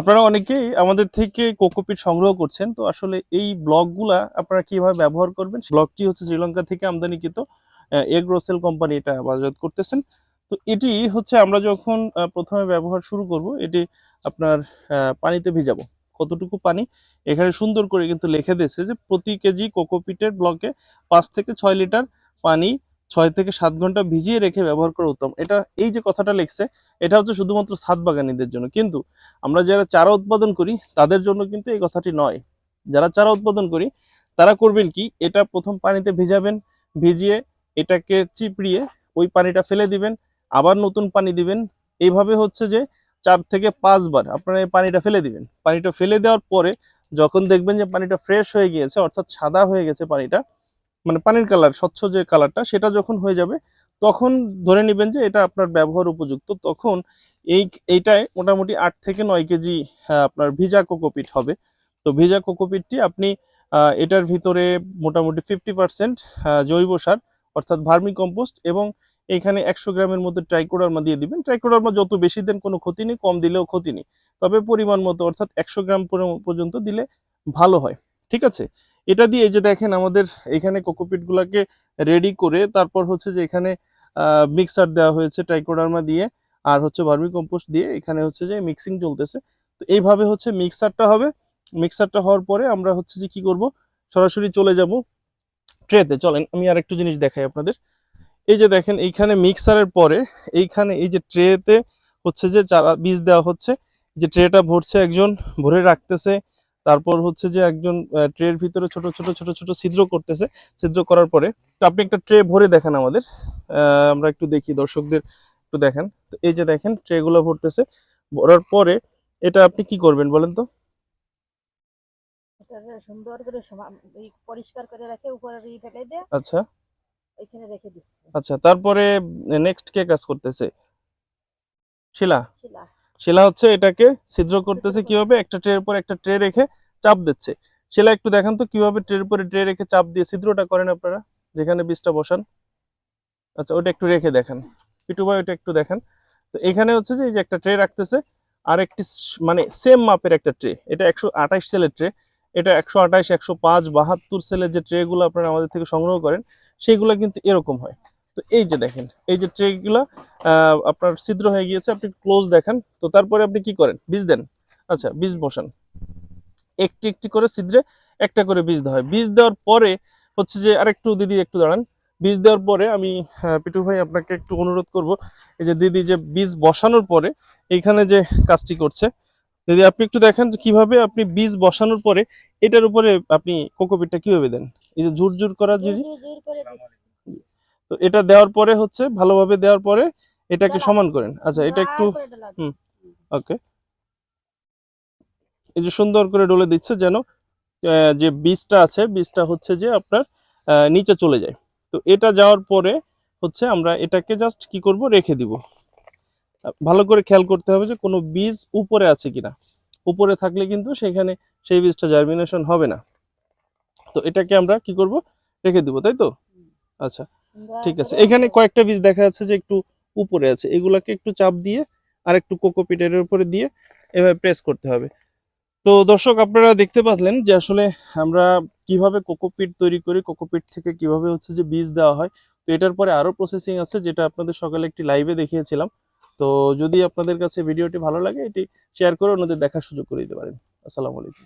আপনারা অনেকেই আমাদের থেকে কোকোপিট সংগ্রহ করছেন, তো আসলে এই ব্লকগুলা আপনারা কীভাবে ব্যবহার করবেন? ব্লকটি হচ্ছে শ্রীলঙ্কা থেকে আমদানিকৃত এগ রোসেল কোম্পানি এটা বাজারজাত করতেছেন। তো এটি হচ্ছে আমরা যখন প্রথমে ব্যবহার শুরু করব, এটি আপনার পানিতে ভিজাবো। কতটুকু পানি? এখানে সুন্দর করে কিন্তু লিখে দিয়েছে যে প্রতি কেজি কোকোপিটের ব্লকে পাঁচ থেকে ছয় লিটার পানি ছয় থেকে সাত ঘণ্টা ভিজিয়ে রেখে ব্যবহার করা উত্তম। এটা এই যে কথাটা লিখছে, এটা হচ্ছে শুধুমাত্র ছাদ বাগানীদের জন্য। কিন্তু আমরা যারা চারা উৎপাদন করি, তাদের জন্য কিন্তু এই কথাটি নয়। যারা চারা উৎপাদন করি, তারা করবেন কি? এটা প্রথম পানিতে ভিজাবেন, ভিজিয়ে এটাকে চিপড়িয়ে ওই পানিটা ফেলে দিবেন, আবার নতুন পানি দিবেন। এইভাবে হচ্ছে যে চার থেকে পাঁচবার আপনারা এই পানিটা ফেলে দিবেন। পানিটা ফেলে দেওয়ার পরে যখন দেখবেন যে পানিটা ফ্রেশ হয়ে গিয়েছে, অর্থাৎ সাদা হয়ে গেছে পানিটা মানে পানির কালার স্বচ্ছ যে কালারটা সেটা যখন হয়ে যাবে তখন ধরে নেবেন যে এটা আপনার ব্যবহার উপযুক্ত। তখন এই এইটায় মোটামুটি আট থেকে নয় কেজি আহ, আপনার ভিজা কোকোপিট হবে। তো ভিজা কোকোপিটটি আপনি এটার ভিতরে মোটামুটি ফিফটি পার্সেন্ট জৈব সার অর্থাৎ ভার্মি কম্পোস্ট এবং এখানে একশো গ্রামের মতো ট্রাইকোডার্মা দিয়ে দিবেন। ট্রাইকোডার্মা যত বেশি দেন কোনো ক্ষতি নেই কম দিলেও ক্ষতি নেই। তবে পরিমাণ মতো অর্থাৎ একশো গ্রাম পর- পর্যন্ত দিলে ভালো হয়। ঠিক আছে? এটা দিয়ে যে দেখেন আমাদের এখানে কোকোপিট গুলাকে রেডি করে তারপর হচ্ছে যে এখানে মিক্সার দেওয়া হয়েছে ট্রাইকোডার্মা দিয়ে আর হচ্ছে ভার্মি কম্পোস্ট দিয়ে এখানে হচ্ছে যে মিক্সিং চলতেছে। তো এইভাবে হচ্ছে মিক্সারটা হবে। মিক্সারটা হওয়ার পরে আমরা হচ্ছে যে কি করব? সরাসরি চলে যাব ট্রেতে চলেন, আমি আর একটু জিনিস দেখাই আপনাদের। এই যে দেখেন, এইখানে মিক্সারের পরে এইখানে এই যে ট্রেতে হচ্ছে যে চারা বীজ দেওয়া হচ্ছে যে ট্রেটা ভরছে একজন, ভরে রাখতেছে। তারপর হচ্ছে যে একজন ট্রের ভিতরে ছোট ছোট ছোট ছোট ছিদ্র করতেছে। ছিদ্র করার পরে তো আপনি একটা ট্রে ভরে দেখেন আমাদের। আমরা একটু দেখি দর্শকদের একটু দেখেন। তো এই যে দেখেন ট্রে গুলো ভরতেছে। ভরার পরে এটা আপনি কি করবেন বলেন তো? সুন্দর করে পরিষ্কার করে রেখে উপরে ফেলে দিয়ে আচ্ছা। এখানে রেখে দিচ্ছি। আচ্ছা তারপরে নেক্সট কে কাজ করতেছে? শিলা? শিলা। শিলা হচ্ছে এটাকে ছিদ্র করতেছে কীভাবে? একটা ট্রের পর একটা ট্রে রেখে চাপ দিচ্ছে। শিলা একটু দেখান তো কীভাবে ট্রের উপরে ট্রে রেখে চাপ দিয়ে ছিদ্রটা করেন আপনারা, যেখানে বীজটা বসান। আচ্ছা ওটা একটু রেখে দেখেন। পিটু ভাই, ওটা একটু দেখেন। তো এখানে হচ্ছে যে, এই যে একটা ট্রে রাখতেছে, আর একটি মানে সেম মাপের একটা ট্রে। এটা একশো আঠাশ সেলের ট্রে। এটা একশো আঠাশ, একশো পাঁচ, বাহাত্তর সেলের যে ট্রেগুলো আপনারা আমাদের থেকে সংগ্রহ করেন সেইগুলো কিন্তু এরকম হয়। তো এই যে দেখেন, এই যে ট্রেগুলো আপনার ছিদ্র হয়ে গিয়েছে, আপনি ক্লোজ দেখেন। তো তারপরে আপনি কি করেন? বীজ দেন। আচ্ছা বীজ বসান। একটি একটি করে ছিদ্রে একটা করে বীজ দেওয়া হয়। বীজ দেওয়ার পরে হচ্ছে যে আরেকটু দিদি একটু দাঁড়ান। বীজ দেওয়ার পরে আমি আহ, পিটু ভাই আপনাকে একটু অনুরোধ করব। এই যে দিদি যে বীজ বসানোর পরে এইখানে যে কাজটি করছে দিদি আপনি একটু দেখেন যে কীভাবে আপনি বীজ বসানোর পরে এটার উপরে আপনি কোকোপিটটা কীভাবে দেন? এই যে করা জোর জোর করে দিচ্ছি। তো এটা দেওয়ার পরে হচ্ছে ভালোভাবে দেওয়ার পরে এটাকে সমান করেন। আচ্ছা এটা একটু ঢালা দিচ্ছি। হুম। ওকে। এই যে সুন্দর করে ডলে দিচ্ছে যেন যে বীজটা আছে, বীজটা হচ্ছে যে আপনার নিচে চলে যায়। তো এটা যাওয়ার পরে হচ্ছে আমরা এটাকে জাস্ট কি করব? রেখে দিব। ভালো করে খেয়াল করতে হবে যে কোনো বীজ উপরে আছে কিনা। উপরে থাকলে কিন্তু সেখানে সেই বীজটা জার্মিনেশন হবে না। তো এটাকে আমরা কি করব? রেখে দিব, তাই তো? আচ্ছা ঠিক আছে। এখানে কয়েকটা বীজ দেখা যাচ্ছে যে একটু উপরে আছে। এগুলাকে একটু চাপ দিয়ে আর একটু কোকোপিটের উপরে দিয়ে এভাবে প্রেস করতে হবে। তো দর্শক, আপনারা দেখতে পাচ্ছেন যে আসলে আমরা কীভাবে কোকোপিট তৈরি করি কোকোপিট থেকে কীভাবে হচ্ছে যে বীজ দেওয়া হয়। তো এটার পরে আরও প্রসেসিং আছে, যেটা আপনাদের সকালে একটি লাইভে দেখিয়েছিলাম। তো যদি আপনাদের কাছে ভিডিওটি ভালো লাগে, এটি শেয়ার করে অন্যদের দেখার সুযোগ করে দিতে পারেন। আসসালামু আলাইকুম।